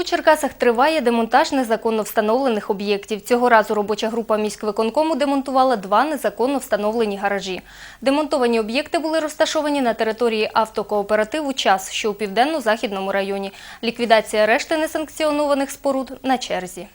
У Черкасах триває демонтаж незаконно встановлених об'єктів. Цього разу робоча група міськвиконкому демонтувала два незаконно встановлені гаражі. Демонтовані об'єкти були розташовані на території автокооперативу «Час», що у південно-західному районі. Ліквідація решти несанкціонованих споруд на черзі.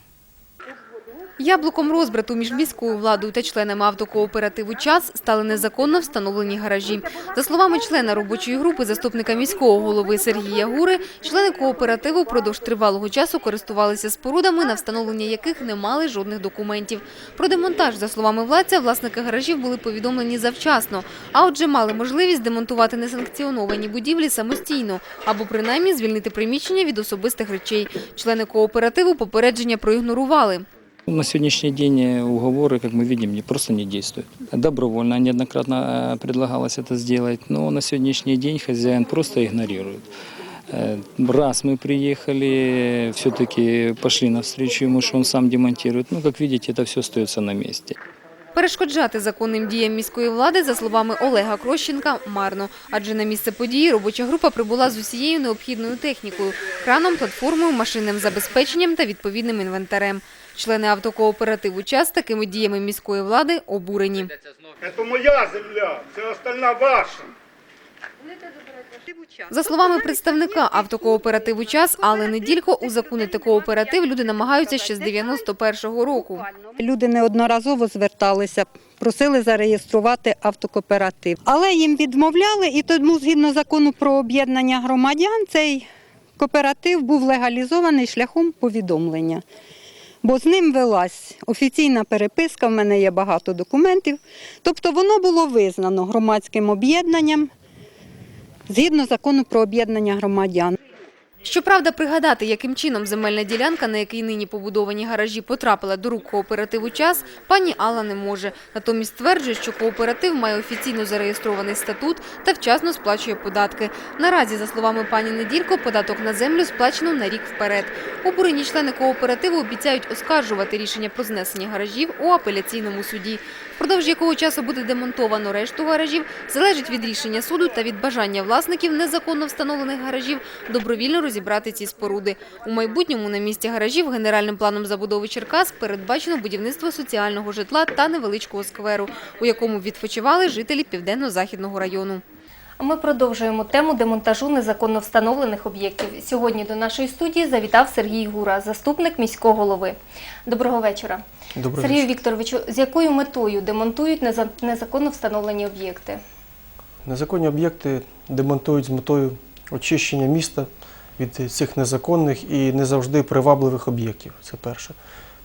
Яблуком розбрату між міською владою та членами автокооперативу «Час» стали незаконно встановлені гаражі. За словами члена робочої групи, заступника міського голови Сергія Гури, члени кооперативу впродовж тривалого часу користувалися спорудами, на встановлення яких не мали жодних документів. Про демонтаж, за словами владця, власники гаражів були повідомлені завчасно, а отже мали можливість демонтувати несанкціоновані будівлі самостійно або принаймні звільнити приміщення від особистих речей. Члени кооперативу попередження проігнорували. На сегодняшний день уговоры, как мы видим, не просто не действуют. Добровольно неоднократно э, предлагалось это сделать, но на сегодняшний день хозяин просто игнорирует. Э, Раз мы приехали, все-таки пошли навстречу ему, что он сам демонтирует. Ну, как видите, это все остается на месте. Перешкоджати законним діям міської влади, за словами Олега Крощенка, марно. Адже на місце події робоча група прибула з усією необхідною технікою – краном, платформою, машинним забезпеченням та відповідним інвентарем. Члени автокооперативу «Час» такими діями міської влади обурені. Это моя земля, все остальна ваша. За словами представника автокооперативу «Час» Алли Неділько, узаконити кооператив люди намагаються ще з 91-го року. Люди неодноразово зверталися, просили зареєструвати автокооператив. Але їм відмовляли, і тому, згідно закону про об'єднання громадян, цей кооператив був легалізований шляхом повідомлення. Бо з ним велась офіційна переписка, в мене є багато документів. Тобто воно було визнано громадським об'єднанням згідно закону про об'єднання громадян. Щоправда, пригадати, яким чином земельна ділянка, на якій нині побудовані гаражі, потрапила до рук кооперативу «Час», пані Алла не може. Натомість стверджує, що кооператив має офіційно зареєстрований статут та вчасно сплачує податки. Наразі, за словами пані Неділько, податок на землю сплачено на рік вперед. Обурені члени кооперативу обіцяють оскаржувати рішення про знесення гаражів у апеляційному суді. Впродовж якого часу буде демонтовано решту гаражів, залежить від рішення суду та від бажання власників незаконно встановлених гаражів добровільно розібрати ці споруди. У майбутньому на місці гаражів генеральним планом забудови Черкас передбачено будівництво соціального житла та невеличкого скверу, у якому відпочивали жителі південно-західного району. Ми продовжуємо тему демонтажу незаконно встановлених об'єктів. Сьогодні до нашої студії завітав Сергій Гура, заступник міського голови. Доброго вечора. Доброго Сергію вечора. Вікторовичу, з якою метою демонтують неза- незаконно встановлені об'єкти? Незаконні об'єкти демонтують з метою очищення міста від цих незаконних і не завжди привабливих об'єктів. Це перше.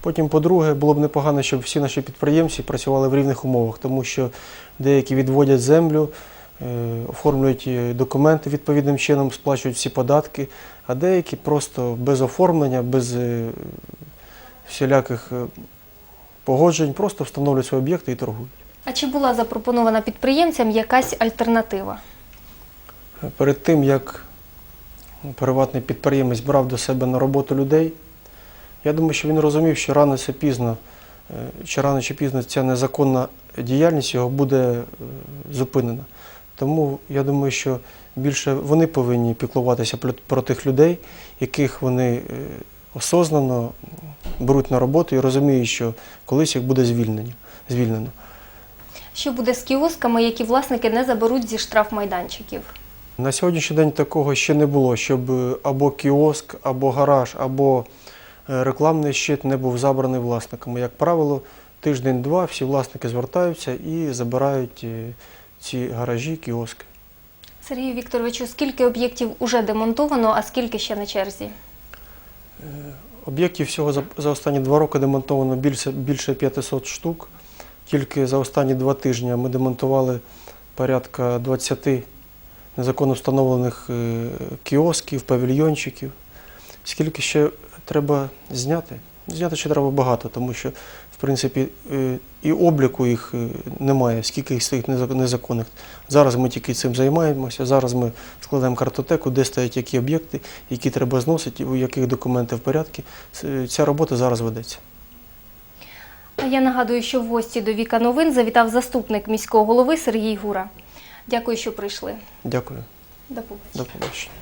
Потім, по-друге, було б непогано, щоб всі наші підприємці працювали в рівних умовах, тому що деякі відводять землю, оформлюють е, документи відповідним чином, сплачують всі податки, а деякі просто без оформлення, без е, всіляких е, погоджень, просто встановлюють свої об'єкти і торгують. А чи була запропонована підприємцям якась альтернатива? Перед тим, як приватний підприємець брав до себе на роботу людей, я думаю, що він розумів, що рано чи пізно, е, чи рано чи пізно ця незаконна діяльність його буде е, зупинена. Тому я думаю, що більше вони повинні піклуватися про- тих людей, яких вони е, осознано беруть на роботу і розуміють, що колись їх буде звільнено. Що буде з кіосками, які власники не заберуть зі штрафмайданчиків? На сьогоднішній день такого ще не було, щоб е, або кіоск, або гараж, або е, рекламний щит не був забраний власниками. Як правило, тиждень-два всі власники звертаються і забирають ці гаражі, кіоски. Сергію Вікторовичу, скільки об'єктів уже демонтовано, а скільки ще на черзі? Об'єктів всього за, за останні два роки демонтовано більше, більше 500 штук. Тільки за останні два тижні ми демонтували порядка 20 незаконно встановлених е, кіосків, павільйончиків. Скільки ще треба зняти? Зняти ще треба багато, тому що, в принципі, е, і обліку їх е, немає, скільки їх стоїть незаконних. Зараз ми тільки цим займаємося. Зараз ми складаємо картотеку, де стоять які об'єкти, які треба зносити, у яких документи в порядку. Ця робота зараз ведеться. Я нагадую, що в гості до Віка новин завітав заступник міського голови Сергій Гура. Дякую, що прийшли. Дякую. До побачення. До побачення.